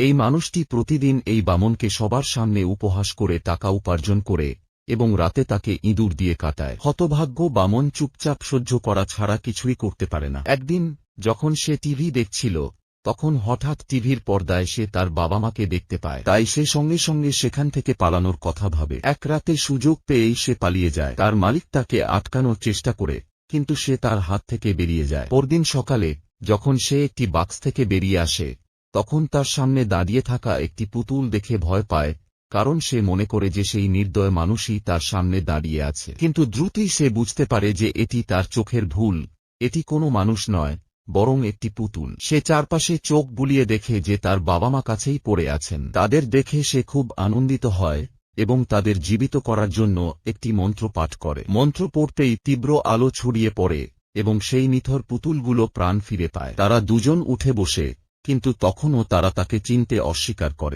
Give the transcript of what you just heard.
এই মানুষটি প্রতিদিন এই বামনকে সবার সামনে উপহাস করে টাকা উপার্জন করে এবং রাতে তাকে ইঁদুর দিয়ে কাটায়। হতভাগ্য, বামন চুপচাপ সহ্য করা ছাড়া কিছুই করতে পারে না। একদিন, যখন সে টিভি দেখছিল, তখন হঠাৎ টিভির পর্দায় সে তার বাবা মাকে দেখতে পায়। তাই সে সঙ্গে সঙ্গে সেখান থেকে পালানোর কথা ভাবে। এক রাতে সুযোগ পেয়েই সে পালিয়ে যায়। তার মালিক তাকে আটকানোর চেষ্টা করে, কিন্তু সে তার হাত থেকে বেরিয়ে যায়। পরদিন সকালে, যখন সে একটি বাক্স থেকে বেরিয়ে আসে তখন তার সামনে দাঁড়িয়ে থাকা একটি পুতুল দেখে ভয় পায়, কারণ সে মনে করে যে সেই নির্দয় মানুষই তার সামনে দাঁড়িয়ে আছে। কিন্তু দ্রুতই সে বুঝতে পারে যে এটি তার চোখের ভুল। এটি কোনো মানুষ নয়, বরং একটি পুতুল। সে চারপাশে চোখ বুলিয়ে দেখে যে তার বাবা মা কাছেই পড়ে আছেন। তাদের দেখে সে খুব আনন্দিত হয় এবং তাদের জীবিত করার জন্য একটি মন্ত্র পাঠ করে। মন্ত্র পড়তেই তীব্র আলো ছড়িয়ে পড়ে এবং সেই নিথর পুতুলগুলো প্রাণ ফিরে পায়। তারা দুজন উঠে বসে কিন্তু তখনও তারা তাকে চিনতে অস্বীকার করে।